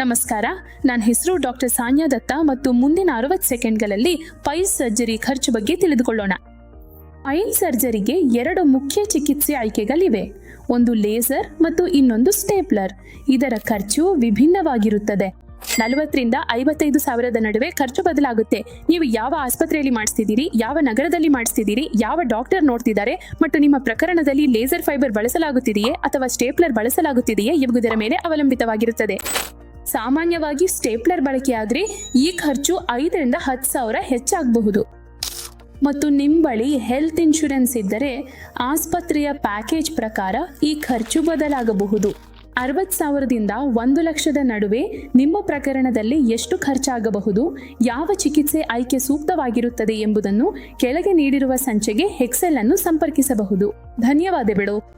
ನಮಸ್ಕಾರ. ನನ್ನ ಹೆಸರು ಡಾಕ್ಟರ್ ಸಾನ್ಯಾ ದತ್ತ ಮತ್ತು ಮುಂದಿನ ಅರವತ್ತು ಸೆಕೆಂಡ್ಗಳಲ್ಲಿ ಪೈಲ್ ಸರ್ಜರಿ ಖರ್ಚು ಬಗ್ಗೆ ತಿಳಿದುಕೊಳ್ಳೋಣ. ಪೈಲ್ ಸರ್ಜರಿಗೆ ಎರಡು ಮುಖ್ಯ ಚಿಕಿತ್ಸೆ ಆಯ್ಕೆಗಳಿವೆ. ಒಂದು ಲೇಸರ್ ಮತ್ತು ಇನ್ನೊಂದು ಸ್ಟೇಪ್ಲರ್. ಇದರ ಖರ್ಚು ವಿಭಿನ್ನವಾಗಿರುತ್ತದೆ. ನಲವತ್ತರಿಂದ ಐವತ್ತೈದು ಸಾವಿರದ ನಡುವೆ ಖರ್ಚು ಬದಲಾಗುತ್ತೆ. ನೀವು ಯಾವ ಆಸ್ಪತ್ರೆಯಲ್ಲಿ ಮಾಡಿಸ್ತಿದ್ದೀರಿ, ಯಾವ ನಗರದಲ್ಲಿ ಮಾಡಿಸ್ತಿದ್ದೀರಿ, ಯಾವ ಡಾಕ್ಟರ್ ನೋಡ್ತಿದ್ದಾರೆ, ಮತ್ತು ನಿಮ್ಮ ಪ್ರಕರಣದಲ್ಲಿ ಲೇಸರ್ ಫೈಬರ್ ಬಳಸಲಾಗುತ್ತಿದೆಯೇ ಅಥವಾ ಸ್ಟೇಪ್ಲರ್ ಬಳಸಲಾಗುತ್ತಿದೆಯೇ ಎಂಬುದರ ಮೇಲೆ ಅವಲಂಬಿತವಾಗಿರುತ್ತದೆ. ಸಾಮಾನ್ಯವಾಗಿ ಸ್ಟೇಪ್ಲರ್ ಬಳಕೆಯಾದರೆ ಈ ಖರ್ಚು ಐದರಿಂದ ಹತ್ತು ಸಾವಿರ ಹೆಚ್ಚಾಗಬಹುದು. ಮತ್ತು ನಿಮ್ಮ ಬಳಿ ಹೆಲ್ತ್ ಇನ್ಶೂರೆನ್ಸ್ ಇದ್ದರೆ ಆಸ್ಪತ್ರೆಯ ಪ್ಯಾಕೇಜ್ ಪ್ರಕಾರ ಈ ಖರ್ಚು ಬದಲಾಗಬಹುದು. ಅರವತ್ತು ಸಾವಿರದಿಂದ ಒಂದು ಲಕ್ಷದ ನಡುವೆ ನಿಮ್ಮ ಪ್ರಕರಣದಲ್ಲಿ ಎಷ್ಟು ಖರ್ಚಾಗಬಹುದು, ಯಾವ ಚಿಕಿತ್ಸೆ ಆಯ್ಕೆ ಸೂಕ್ತವಾಗಿರುತ್ತದೆ ಎಂಬುದನ್ನು ಕೆಳಗೆ ನೀಡಿರುವ ಸಂಚಿಗೆ ಹೆಕ್ಸೆಲ್ ಅನ್ನು ಸಂಪರ್ಕಿಸಬಹುದು. ಧನ್ಯವಾದಗಳು.